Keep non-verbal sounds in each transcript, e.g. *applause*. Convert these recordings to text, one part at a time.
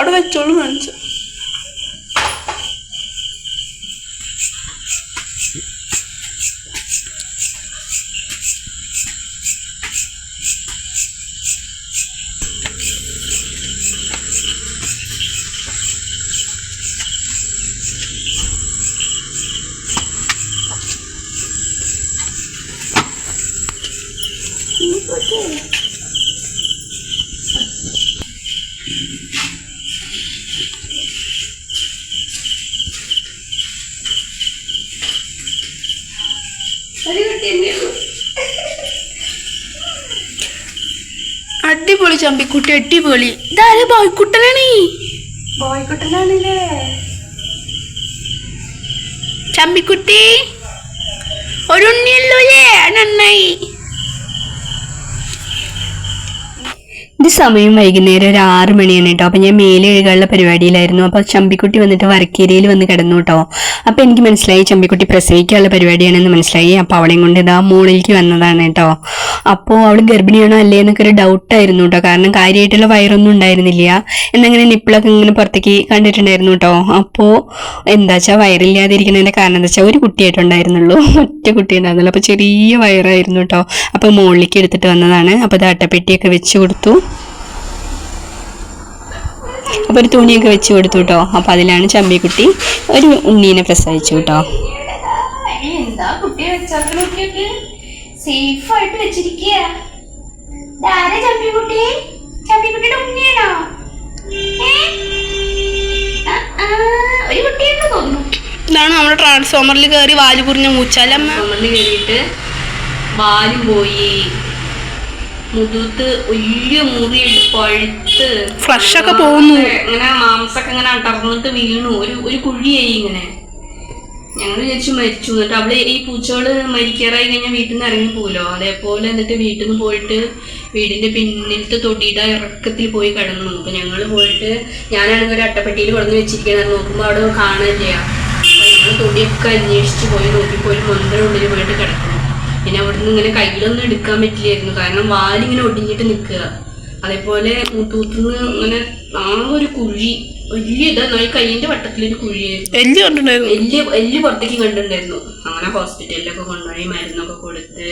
അവിടെ വെച്ചോളൂ കാണിച്ചു അടിപൊളി ചമ്പിക്കുട്ടി അടിപൊളി. ഇതാരെ ബോയ്ക്കുട്ടനാണ്? ബോയ്ക്കുട്ടനാണല്ലേ? ചമ്പിക്കുട്ടി ഒരു ഉണ്ണിയല്ലോ അല്ലേ നന്നായി. ഇത് സമയം വൈകുന്നേരം ഒരു ആറ് മണിയാണ് കേട്ടോ. അപ്പം ഞാൻ മേലെ പരിപാടിയിലായിരുന്നു. അപ്പോൾ ചമ്പിക്കുട്ടി വന്നിട്ട് വരക്കേരിയിൽ വന്ന് കിടന്നു കേട്ടോ. അപ്പോൾ എനിക്ക് മനസ്സിലായി ചമ്പിക്കുട്ടി പ്രസവിക്കാനുള്ള പരിപാടിയാണെന്ന് മനസ്സിലായി. അപ്പോൾ അവളെയും കൊണ്ട് ഇതാ മോളിലേക്ക് വന്നതാണ് കേട്ടോ. അപ്പോൾ അവൾ ഗർഭിണിയാണോ അല്ലേ എന്നൊക്കെ ഒരു ഡൗട്ടായിരുന്നു കേട്ടോ. കാരണം കാര്യമായിട്ടുള്ള വയറൊന്നും ഉണ്ടായിരുന്നില്ല. എന്നങ്ങനെ നിപ്പിളൊക്കെ ഇങ്ങനെ പുറത്തേക്ക് കണ്ടിട്ടുണ്ടായിരുന്നു കേട്ടോ. അപ്പോൾ എന്താ വെച്ചാൽ വയറില്ലാതിരിക്കുന്നതിന്റെ കാരണം എന്താ വെച്ചാൽ ഒരു കുട്ടിയായിട്ടുണ്ടായിരുന്നുള്ളൂ ഒറ്റ കുട്ടി ഉണ്ടായിരുന്നുള്ളൂ. അപ്പോൾ ചെറിയ വയറായിരുന്നു കേട്ടോ. അപ്പോൾ മുകളിലേക്ക് എടുത്തിട്ട് വന്നതാണ്. അപ്പോൾ ഇത് അട്ടപ്പെട്ടിയൊക്കെ വെച്ച് കൊടുത്തു. അപ്പോൾ ഒരു തുണിയൊക്കെ വെച്ച് കൊടുത്തു കേട്ടോ അപ്പോൾ അതിലാണ് ചമ്പിക്കുട്ടി ഒരു ഉണ്ണീനെ പ്രസവിച്ചു കേട്ടോ എന്താ കുട്ടി വെച്ചാൽ സേഫ് ആയിട്ട് വെച്ചിരിക്കുക ചമ്പിക്കുട്ടി? ചമ്പിക്കുട്ടിയുടെ ഉണ്ണിയാണോ? ഒരു കുട്ടിയെന്ന് തോന്നുന്നു. ഇതാണ് നമ്മുടെ ട്രാൻസ്ഫോമറിൽ കയറി വാൽ പുറിഞ്ഞ മൂച്ചാലമ്മ കയറിയിട്ട് വാലും പോയി. മുതുത്ത് വലിയ മുറി പഴുത്ത് Flush ഒക്കെ പോകുന്നു. ഇങ്ങനെ മാംസൊക്കെ ഇങ്ങനെ അടർന്നിട്ട് വീണു. ഒരു ഒരു കുഴിയായി ഇങ്ങനെ. ഞങ്ങൾ വിചാരിച്ചു മരിച്ചു. എന്നിട്ട് അവിടെ ഈ പൂച്ചകൾ മരിക്കാറായി കഴിഞ്ഞാൽ വീട്ടിൽ നിന്ന് ഇറങ്ങി പോകുമല്ലോ അതേപോലെ എന്നിട്ട് വീട്ടിൽ നിന്ന് പോയിട്ട് വീടിന്റെ പിന്നിലത്തെ തൊടിയുടെ ഇറക്കത്തിൽ പോയി കിടന്നു. അപ്പൊ ഞങ്ങൾ പോയിട്ട് ഞാനാണെങ്കിൽ ഒരു അട്ടപ്പെട്ടിയിൽ കൊടുന്ന് വെച്ചിരിക്കുന്നത് നോക്കുമ്പോൾ അവിടെ കാണില്ല ഞങ്ങൾ തൊടിയൊക്കെ അന്വേഷിച്ച് പോയി നോക്കിയപ്പോൾ ഒരു ഉള്ളിൽ പോയിട്ട് കിടക്കുന്നു. പിന്നെ അവിടുന്ന് ഇങ്ങനെ കയ്യിലൊന്നും എടുക്കാൻ പറ്റില്ലായിരുന്നു. കാരണം വാലിങ്ങനെ ഒടിഞ്ഞിട്ട് നിൽക്കുക. അതേപോലെ മുത്തൂത്തുനിന്ന് ഇങ്ങനെ ആ ഒരു കുഴി വലിയ ഇതാ ഈ കയ്യിന്റെ വട്ടത്തിലൊരു കുഴിയായിരുന്നു. എല്ലി കണ്ടിട്ടുണ്ടായിരുന്നു? എല്ല് എല്ല് പുറത്തേക്ക് കണ്ടിട്ടുണ്ടായിരുന്നു. അങ്ങനെ ഹോസ്പിറ്റലിലൊക്കെ കൊണ്ടുപോയി മരുന്നൊക്കെ കൊടുത്ത്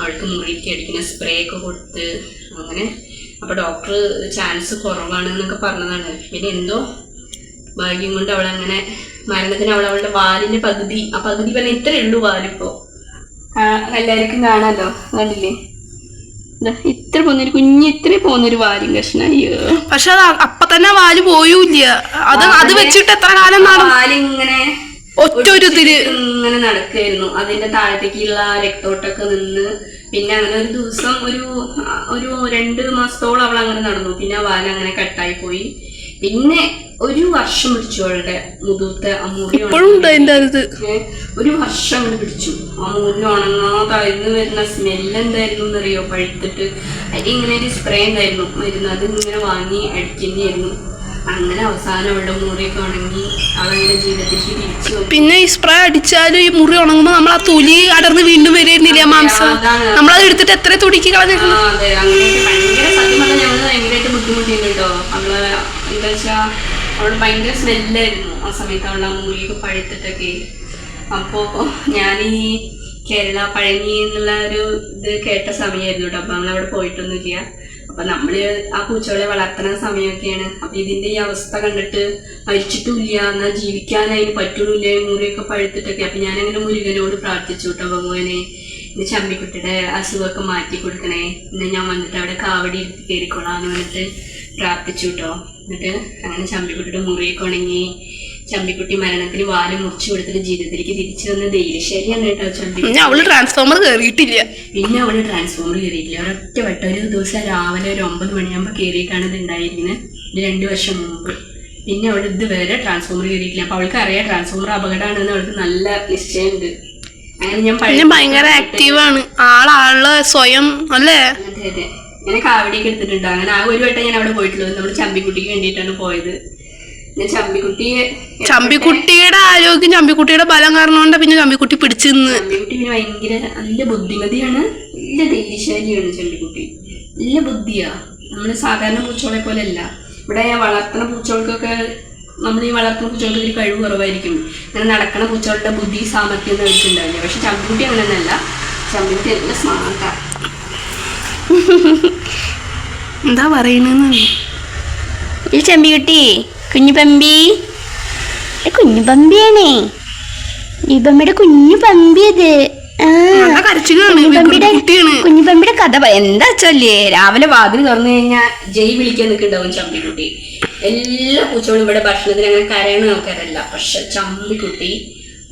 അവൾക്ക് മുറിക്ക് അടിക്കുന്ന സ്പ്രേ ഒക്കെ കൊടുത്ത് അങ്ങനെ. അപ്പൊ ഡോക്ടർ ചാൻസ് കുറവാണ് എന്നൊക്കെ പറഞ്ഞതാണ്. പിന്നെ എന്തോ ഭാഗ്യം കൊണ്ട് അവളങ്ങനെ മരണത്തിന് അവൾ അവളുടെ വാലിന്റെ പകുതി ആ പകുതി പറഞ്ഞ ഇത്രയേ ഉള്ളൂ വാലിപ്പോ. എല്ലാവർക്കും കാണാലോ? കണ്ടില്ലേ? ഇത്ര പോന്നൊരു കുഞ്ഞ് ഇത്ര പോന്നൊരു വാലും കഷ്ണ അയ്യോ. പക്ഷെ അത് അപ്പൊ തന്നെ വാൽ പോയൂല്ല. അത് അത് വെച്ചിട്ട് എത്ര കാലം വാലിങ്ങനെ ഒറ്റ ഒരു ഇങ്ങനെ നടക്കായിരുന്നു. അതിന്റെ താഴത്തേക്കുള്ള രക്തോട്ടൊക്കെ നിന്ന് പിന്നെ അങ്ങനെ ഒരു ദിവസം ഒരു ഒരു രണ്ട് മാസത്തോളം അവൾ അങ്ങനെ നടന്നു. പിന്നെ ആ അങ്ങനെ കട്ടായി പോയി. പിന്നെ ഒരു വർഷം പിടിച്ചു അവളുടെ മുതൂത്തെ അതിന്റെ ഇത് ഒരു വർഷം അങ്ങോട്ട് പിടിച്ചു. ആ മുറിൽ ഉണങ്ങാതായിരുന്നു വരുന്ന സ്മെല്ല് എന്തായിരുന്നു എന്നറിയോ? പഴുത്തിട്ട് അതിൽ ഇങ്ങനെ ഒരു സ്പ്രേ ഉണ്ടായിരുന്നു. മരുന്ന് അത് ഇങ്ങനെ വാങ്ങി അടിക്കുന്നതായിരുന്നു അങ്ങനെ അവസാനം അവളുടെ മുറിയൊക്കെ ഉണങ്ങി. അവളുടെ ജീവിതത്തിലേക്ക് തിരിച്ചു പിന്നെ ഈ സ്പ്രേ അടിച്ചാലും ഈ മുറി ഉണങ്ങുമ്പോ നമ്മൾ ആ തുലി അടർന്ന് വീണ്ടും വരുന്നില്ല മാംസം നമ്മൾ നമ്മളത് എടുത്തിട്ട് എത്ര തുടിക്ക് ആ, കളഞ്ഞിട്ടുണ്ട് അതെ. അങ്ങനെ ഭയങ്കര സത്യം പറഞ്ഞാൽ ഞങ്ങൾ ഭയങ്കരമായിട്ട് ബുദ്ധിമുട്ടിയിട്ടോ അവൾ എന്താ വെച്ചാ അവൾ ഭയങ്കര സ്മെല്ലായിരുന്നു. ആ സമയത്ത് അവൾ ആ മൂലിയൊക്കെ പഴുത്തിട്ടൊക്കെ. അപ്പോ ഞാനീ കേരള പഴനി എന്നുള്ള ഒരു ഇത് കേട്ട സമയമായിരുന്നു കേട്ടോ. അപ്പൊ നമ്മളവിടെ പോയിട്ടൊന്നുമില്ല അപ്പൊ നമ്മൾ ആ പൂച്ചകളെ വളർത്തുന്ന സമയമൊക്കെയാണ്. അപ്പൊ ഇതിന്റെ ഈ അവസ്ഥ കണ്ടിട്ട് മരിച്ചിട്ടുമില്ല. എന്നാൽ ജീവിക്കാനായി പറ്റുന്നില്ല മുറിയൊക്കെ പഴുത്തിട്ടൊക്കെ. അപ്പൊ ഞാനങ്ങനെ മുരുകനോട് പ്രാർത്ഥിച്ചു കേട്ടോ ഭഗവാനെ ഇന്ന് ചമ്മിക്കുട്ടിയുടെ അസുഖമൊക്കെ മാറ്റി കൊടുക്കണേ. ഇന്ന് ഞാൻ വന്നിട്ട് അവിടെ കാവടി എടുത്ത് കയറിക്കോളാം എന്ന് പറഞ്ഞിട്ട് പ്രാർത്ഥിച്ചു കേട്ടോ എന്നിട്ട് അങ്ങനെ ചമ്പിക്കുട്ടിയുടെ മുറിയൊക്കെ ഉണങ്ങി ചമ്പിക്കുട്ടി മരണത്തിന് വാൽ മുറിച്ചു കൊടുത്തിട്ട് ജീവിതത്തിലേക്ക് തിരിച്ചു വന്ന ധൈര്യശാലിയാണ് കേട്ടോ ചമ്പി പിന്നെ അവൾ ട്രാൻസ്ഫോമർ കയറിയിട്ടില്ല പിന്നെ അവൾ ട്രാൻസ്ഫോമർ കയറിയിട്ടില്ല ഒരൊറ്റ വട്ടം ഒരു ദിവസം രാവിലെ ഒരു ഒമ്പത് മണിയാകുമ്പോൾ കയറിയിട്ടാണ് ഇത് ഉണ്ടായിരിക്കുന്നത് ഇത് രണ്ട് വർഷം മുമ്പ്. പിന്നെ അവൾ ഇതുവരെ ട്രാൻസ്ഫോമർ കയറിയിട്ടില്ല അപ്പൊ അവൾക്ക് അറിയാം ട്രാൻസ്ഫോമർ അപകടമാണെന്ന് അവൾക്ക് നല്ല നിശ്ചയമുണ്ട്. അങ്ങനെ ഞാൻ ഭയങ്കര ആക്റ്റീവാണ് ആളാൾ സ്വയം അല്ലേ? അതെ അതെ. ഞാൻ കാവടിയൊക്കെ എടുത്തിട്ടുണ്ട്. അങ്ങനെ ആ ഒരു വട്ടം ഞാൻ അവിടെ പോയിട്ടുള്ളൂ നമ്മൾ ചമ്പിക്കുട്ടിക്ക് വേണ്ടിയിട്ടാണ് പോയത്. ഞാൻ ചമ്പിക്കുട്ടിയെ ചമ്പിക്കുട്ടിയുടെ ആരോഗ്യം ചമ്പിക്കുട്ടിയുടെ ബലം കാരണം കൊണ്ട് പിന്നെ ചമ്പിക്കുട്ടി പിടിച്ചു നിന്ന്. ചമ്പിക്കുട്ടി പിന്നെ ഭയങ്കര നല്ല ബുദ്ധിമതിയാണ്. നല്ല ധൈര്യശാലിയാണ് ചമ്പിക്കുട്ടി. നല്ല ബുദ്ധിയാ. നമ്മൾ സാധാരണ പൂച്ചകളെ പോലെ അല്ല ഇവിടെ വളർത്തുന്ന പൂച്ചകൾക്കൊക്കെ നമ്മൾ ഈ വളർത്തുന്ന പൂച്ചകൾക്ക് ഒരു കഴിവ് കുറവായിരിക്കും. ഇങ്ങനെ നടക്കുന്ന പൂച്ചകളുടെ ബുദ്ധി സാമർത്ഥ്യം ഒന്നും അവർക്കുണ്ടാവില്ല പക്ഷെ ചമ്പിക്കുട്ടി അങ്ങനെയൊന്നല്ല ചമ്പിക്കുട്ടി നല്ല സ്മാർട്ടാണ് എന്താ പറയണെന്ന്? ഈ ചെമ്പി ചമ്പിക്കുട്ടി കുഞ്ഞു പമ്പി കുഞ്ഞു പമ്പിയാണേ ഈ പമ്പിയുടെ കുഞ്ഞു പമ്പിയത് കുഞ്ഞുപമ്പിയുടെ കഥ എന്താ ചൊല്ലേ രാവിലെ വാതിൽ തുറന്നു കഴിഞ്ഞാൽ ജയ് വിളിക്കാൻ നിൽക്കുന്നുണ്ടാവും ചമ്പിക്കുട്ടി. എല്ലാ പൂച്ചകളും ഇവിടെ ഭക്ഷണത്തിന് അങ്ങനെ കരയണ ആൾക്കാരല്ല. പക്ഷെ ചമ്പിക്കുട്ടി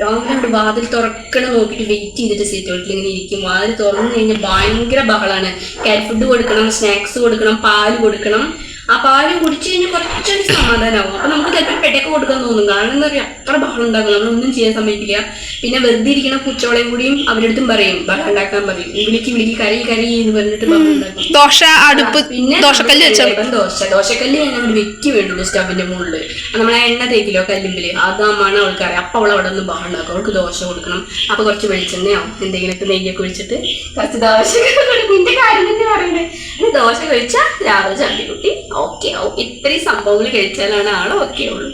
ഇവിടെ വാതിൽ തുറക്കണ നോക്കിയിട്ട് വെയിറ്റ് ചെയ്തിട്ട് സീറ്റ് വീട്ടിൽ ഇങ്ങനെ ഇരിക്കും. വാതിൽ തുറന്നു കഴിഞ്ഞാൽ ഭയങ്കര ബഹളാണ്. കാറ്റ് ഫുഡ് കൊടുക്കണം സ്നാക്സ് കൊടുക്കണം പാൽ കൊടുക്കണം. ആ പാൽ കുടിച്ചു കഴിഞ്ഞാൽ കുറച്ചൊരു സമാധാനമാവും അപ്പൊ നമുക്ക് ചിലപ്പോൾ പെട്ടൊക്കെ കൊടുക്കാൻ തോന്നും. കാരണം എന്താ പറയുക അത്ര ബഹളം ഉണ്ടാക്കും നമ്മളൊന്നും ചെയ്യാൻ സമ്മതിക്കില്ല. പിന്നെ വെറുതെ ഇരിക്കുന്ന പൂച്ചോളെയും കൂടിയും അവരുടെ അടുത്തും പറയും ബഹളം ഉണ്ടാക്കാൻ പറയും വിളിക്ക് വിളിക്ക് കരി കരി എന്ന് പറഞ്ഞിട്ട് ദോശ അടുപ്പ് പിന്നെ ദോശക്കല്ല് ദോശ ദോശക്കല്ല് ഞാൻ അവിടെ വെക്കി വേണ്ടുള്ളൂ സ്റ്റവിന്റെ മുകളിൽ നമ്മളെ എണ്ണ തേക്കിലോ കല്ലുമ്പിൽ? അതാമാണ് അവൾക്കറിയാം അപ്പൊ അവളെ അവിടെ നിന്ന് ബഹളം ഉണ്ടാക്കും. അവൾക്ക് ദോശ കൊടുക്കണം. അപ്പൊ കുറച്ച് വെളിച്ചെണ്ണയാവും എന്തെങ്കിലുമൊക്കെ നെയ്യൊക്കെ ഒഴിച്ചിട്ട് കുറച്ച് ദോശ കൊടുക്കും. നിന്റെ കാര്യം തന്നെ പറയണേ ഇനി ദോശ കഴിച്ചാൽ രാവിലെ ചമ്പിക്കുട്ടി ഓക്കെ. ആവും ഇത്രയും സംഭവങ്ങൾ കഴിച്ചാലാണ് ആൾ ഓക്കെ ആവുള്ളൂ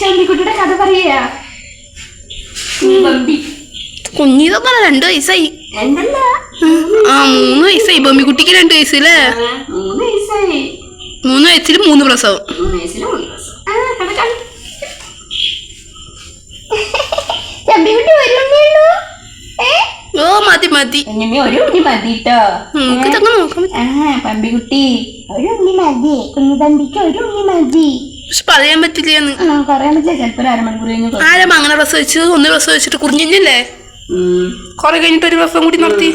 ചമ്പിക്കുട്ടിയുടെ കഥ പറയാ കുഞ്ഞിതൊക്കെ രണ്ടു വയസ്സായി. ആ മൂന്ന് വയസ്സായി. ബമ്മിക്കുട്ടിക്ക് രണ്ട് വയസ്സില്ലേ മൂന്ന് വയസ്സിൽ മൂന്ന് പ്രസവം മതി മതി. ഒരു ഉണ്ണി മതി പമ്പിക്കുട്ടി ഒരു ഉണ്ണി മതി. കുഞ്ഞുതമ്പിക്ക് ഒരു ഉണ്ണി മതി. പക്ഷെ പറയാൻ പറ്റില്ലെന്ന്. ആ പറയാൻ പറ്റില്ല. ചിലപ്പോ ഒരു അരമണിക്കൂർ കഴിഞ്ഞ് കൊ- ആരാ അങ്ങനെ പ്രസവിച്ചു ഒന്ന് പ്രസവിച്ചിട്ട് കുറിഞ്ഞല്ലേ? കൊറേ കുറെ കഴിഞ്ഞിട്ട് ഒരു പ്രസവം കൂടി നടത്തി.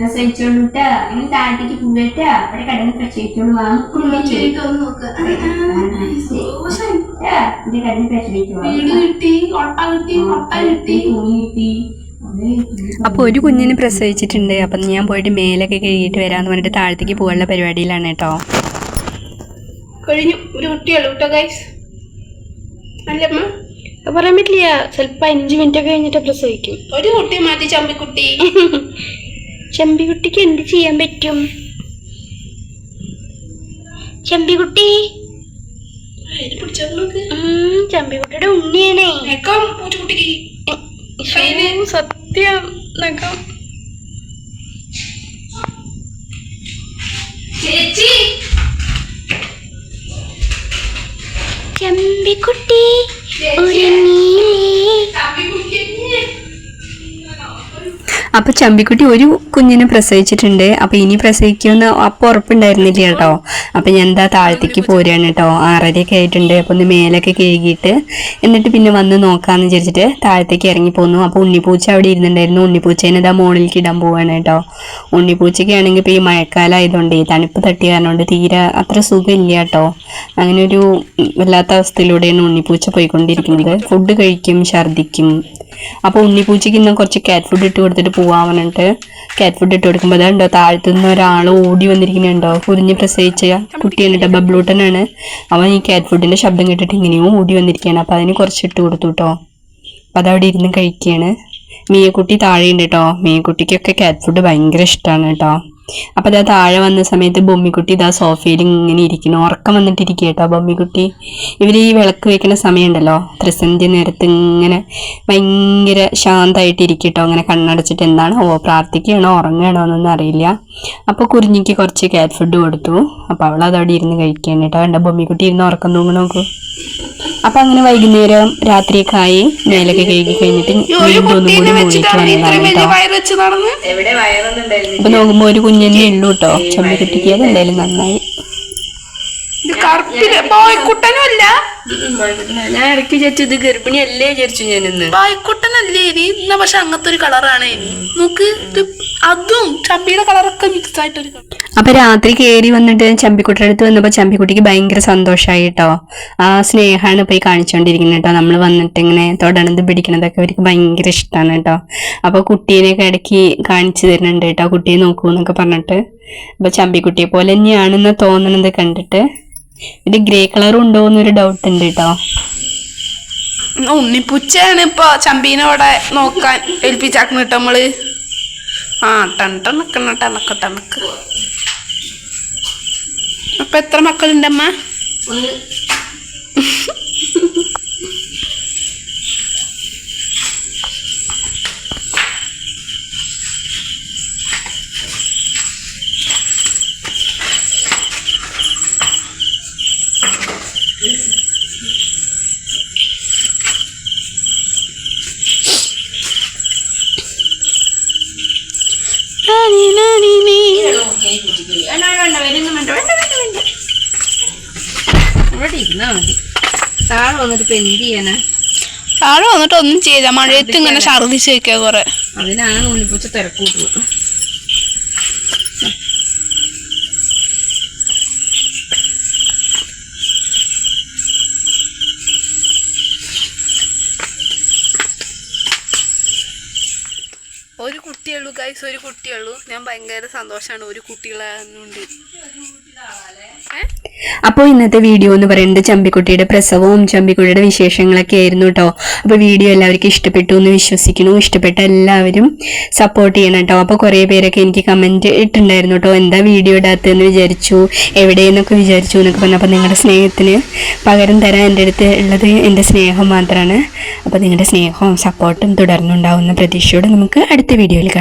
ഉം. പ്രസവിച്ചോളൂട്ടാ ഇനി താഴത്തേക്ക് പോകട്ടാ അവിടെ കടന്ന് പ്രസവിച്ചോളൂ അപ്പൊ ഒരു കുഞ്ഞിന് പ്രസവിച്ചിട്ടുണ്ട്. അപ്പൊ ഞാൻ പോയിട്ട് മേലൊക്കെ കഴുകിയിട്ട് വരാന്ന് പറഞ്ഞിട്ട് താഴത്തേക്ക് പോകാനുള്ള പരിപാടിയിലാണ് കേട്ടോ. കഴിഞ്ഞു. ഒരു കുട്ടിയുള്ളൂ കേട്ടോ ഗൈസ് അല്ലമ്മ പറയാൻ പറ്റില്ല. ചെലപ്പോ അഞ്ചു മിനിറ്റ് ഒക്കെ കഴിഞ്ഞിട്ട് പ്രസവിക്കും. ഒരു കുട്ടി മാറ്റി ചമ്പിക്കുട്ടി. *laughs* ചമ്പിക്കുട്ടിക്ക് എന്ത് ചെയ്യാൻ പറ്റും? ചമ്പിക്കുട്ടി ചെമ്പിക്കുട്ടിയുടെ ഉണ്ണിയാണേ. സത്യം നഖം ചേച്ചി. ചമ്പിക്കുട്ടി അപ്പൊ ചമ്പിക്കുട്ടി ഒരു കുഞ്ഞിനെ പ്രസവിച്ചിട്ടുണ്ട്. അപ്പൊ ഇനി പ്രസവിക്കുമെന്ന് അപ്പൊ ഉറപ്പുണ്ടായിരുന്നില്ല കേട്ടോ. അപ്പൊ ഞാൻ എന്താ താഴത്തേക്ക് പോരുകയാണ് കേട്ടോ. ആറരയൊക്കെ ആയിട്ടുണ്ട്. അപ്പൊ ഒന്ന് മേലൊക്കെ കഴുകിയിട്ട് എന്നിട്ട് പിന്നെ വന്ന് നോക്കാന്ന് വിചാരിച്ചിട്ട് താഴത്തേക്ക് ഇറങ്ങി പോന്നു. അപ്പൊ ഉണ്ണിപ്പൂച്ച അവിടെ ഇരുന്നുണ്ടായിരുന്നു. ഉണ്ണിപ്പൂച്ചേനെ ഇതാ മുകളിലേക്ക് ഇടാൻ പോവാണ് കേട്ടോ. ഉണ്ണിപ്പൂച്ചയ്ക്ക് ആണെങ്കിൽ ഇപ്പൊ ഈ മഴക്കാലം ആയതുകൊണ്ട് തണുപ്പ് തട്ടി കാരണം തീരെ അത്ര സുഖമില്ല കേട്ടോ. അങ്ങനെ ഒരു വല്ലാത്ത അവസ്ഥയിലൂടെയാണ് ഉണ്ണിപ്പൂച്ച പോയിക്കൊണ്ടിരിക്കുന്നത്. ഫുഡ് കഴിക്കും ഛർദിക്കും അപ്പോൾ ഉണ്ണിപ്പൂച്ചയ്ക്ക് ഇന്ന് കുറച്ച് കാറ്റ് ഫുഡ് ഇട്ട് കൊടുത്തിട്ട് പറഞ്ഞിട്ട് കാറ്റ് ഫുഡ് ഇട്ട് കൊടുക്കുമ്പോൾ അതുണ്ടോ താഴത്തുനിന്ന് ഒരാൾ ഓടി വന്നിരിക്കുന്നുണ്ടോ? കുരിഞ്ഞ് പ്രസവിച്ച കുട്ടി കേട്ടോ ബബ്ലൂട്ടനാണ്. അവൻ ഈ കാറ്റ് ഫുഡിന്റെ ശബ്ദം കേട്ടിട്ട് ഇങ്ങനെയും ഓടി വന്നിരിക്കുകയാണ്. അപ്പോൾ അതിന് കുറച്ച് ഇട്ട് കൊടുത്തു കേട്ടോ അപ്പോൾ അതവിടെ ഇരുന്ന് കഴിക്കുകയാണ്. മീയക്കുട്ടി താഴെയുണ്ട് കേട്ടോ മീയക്കുട്ടിക്കൊക്കെ കാറ്റ് ഫുഡ് ഭയങ്കര ഇഷ്ടമാണ് കേട്ടോ അപ്പൊ ഇതാ താഴെ വന്ന സമയത്ത് ബൊമ്മിക്കുട്ടി ഇതാ സോഫയിൽ ഇങ്ങനെ ഇരിക്കുന്നു. ഉറക്കം വന്നിട്ടിരിക്കുക കേട്ടോ ബൊമ്മിക്കുട്ടി. ഇവർ ഈ വിളക്ക് വെക്കുന്ന സമയമുണ്ടല്ലോ. ത്രിസന്ധ്യ നേരത്ത് ഇങ്ങനെ ഭയങ്കര ശാന്തമായിട്ട് ഇരിക്കട്ടോ അങ്ങനെ കണ്ണടച്ചിട്ട് എന്താണ്? ഓ പ്രാർത്ഥിക്കുകയാണോ? ഉറങ്ങുകയാണോ എന്നൊന്നും അറിയില്ല. അപ്പോൾ കുരിഞ്ഞിക്ക് കുറച്ച് കാറ്റ് ഫുഡ് കൊടുത്തു. അപ്പോൾ അവൾ അതവിടെ ഇരുന്ന് കഴിക്കുകയാണ് കേട്ടോ. എന്റെ ബൊമ്മിക്കുട്ടി ഇരുന്ന് ഉറക്കം തൂങ്ങി നോക്കൂ. അപ്പൊ അങ്ങനെ വൈകുന്നേരം രാത്രിയൊക്കെ ആയി മേലൊക്കെ കഴുകി കഴിഞ്ഞിട്ട് വീണ്ടും ഒന്നും കൂടി മുകളിലേക്ക് വന്നതാണ് കേട്ടോ. എവിടെ വയറൊന്നും ഉണ്ടായിരുന്നില്ല. അപ്പൊ നോക്കുമ്പോ ഒരു കുഞ്ഞിന്റെ ഉള്ളൂ കേട്ടോ. ചമ്മിക്കുട്ടിക്ക് അത് എന്തായാലും നന്നായി. ബായ്ക്കുട്ടനല്ല. ഞാൻ ഇടയ്ക്ക് വിചാരിച്ചു ഇത് ഗർഭിണി അല്ലേ വിചാരിച്ചു ഞാൻ ഇന്ന്. ബായ്ക്കുട്ടനല്ലേ ഇനി? എന്നാ പക്ഷെ അങ്ങനത്തെ ഒരു കളറാണ് ഇനി. നോക്ക് അതും ചമ്പിയുടെ കളറൊക്കെ മിക്സ് ആയിട്ടൊരു. അപ്പൊ രാത്രി കയറി വന്നിട്ട് ചമ്പിക്കുട്ടിയുടെ അടുത്ത് വന്നപ്പോ ചമ്പിക്കുട്ടിക്ക് ഭയങ്കര സന്തോഷമായി കേട്ടോ ആ സ്നേഹമാണ് പോയി കാണിച്ചുകൊണ്ടിരിക്കുന്നത് കേട്ടോ നമ്മൾ വന്നിട്ട് ഇങ്ങനെ തൊടണത് പിടിക്കണതൊക്കെ അവർക്ക് ഭയങ്കര ഇഷ്ടമാണ് കേട്ടോ അപ്പൊ കുട്ടീനെയൊക്കെ ഇടയ്ക്ക് കാണിച്ചു തരുന്നുണ്ട് കേട്ടോ കുട്ടിയെ നോക്കൂ എന്നൊക്കെ പറഞ്ഞിട്ട്. അപ്പൊ ചമ്പിക്കുട്ടിയെ പോലെ തന്നെയാണെന്ന് തോന്നണത് കണ്ടിട്ട് ഇത് ഗ്രേ കളർ ഉണ്ടോ എന്നൊരു ഡൗട്ട് ഉണ്ട് കേട്ടോ ഉണ്ണിപ്പുച്ചയാണ് ഇപ്പൊ ചമ്പീനോടെ നോക്കാൻ ഏൽപ്പിച്ചാക്കണിട്ട് നമ്മൾ. ആ ടൺ ടണക്ക് ടണക്ക് ടണക്ക് അപ്പൊ എത്ര മക്കളുണ്ട് അമ്മ ഒന്ന് നാനി, നാനി, നീ. വേണ്ട വേണ്ട വരുന്നു വേണ്ട വേണ്ട വേണ്ട വേണ്ട മതി. താഴെ വന്നിട്ട് ഇപ്പൊ എന്ത് ചെയ്യാനാ? താഴെ വന്നിട്ട് ഒന്നും ചെയ്ത മഴയത്ത് ഇങ്ങനെ ഛർദിച്ച് വെക്കുക കൊറേ. അതിനാണ് ഉണ്ണിപ്പൂച്ച തിരക്കൂട്ടുന്നത് ഒരു കുട്ടിയുള്ളൂ ഗൈസ് ഒരു കുട്ടിയുള്ളൂ ഞാൻ ഭയങ്കര സന്തോഷമാണ് ഒരു കുട്ടികളാകുന്നുണ്ട് അപ്പോൾ ഇന്നത്തെ വീഡിയോ എന്ന് പറയുന്നത് ചമ്പിക്കുട്ടിയുടെ പ്രസവവും ചമ്പിക്കുട്ടിയുടെ വിശേഷങ്ങളൊക്കെ ആയിരുന്നു കേട്ടോ അപ്പോൾ വീഡിയോ എല്ലാവർക്കും ഇഷ്ടപ്പെട്ടു എന്ന് വിശ്വസിക്കുന്നു. ഇഷ്ടപ്പെട്ട എല്ലാവരും സപ്പോർട്ട് ചെയ്യണം കേട്ടോ അപ്പോൾ കുറേ പേരൊക്കെ എനിക്ക് കമന്റ് ഇട്ടുണ്ടായിരുന്നു കേട്ടോ എന്താ വീഡിയോ ഇടാത്തതെന്ന് വിചാരിച്ചു. എവിടെയെന്നൊക്കെ വിചാരിച്ചു എന്നൊക്കെ പറഞ്ഞു. അപ്പോൾ നിങ്ങളുടെ സ്നേഹത്തിന് പകരം തരാൻ എന്റെ അടുത്ത് ഉള്ളത് എന്റെ സ്നേഹം മാത്രമാണ് അപ്പോൾ നിങ്ങളുടെ സ്നേഹവും സപ്പോർട്ടും തുടർന്നുണ്ടാവുന്ന പ്രതീക്ഷയോടെ നമുക്ക് അടുത്ത വീഡിയോയിൽ കാണാം.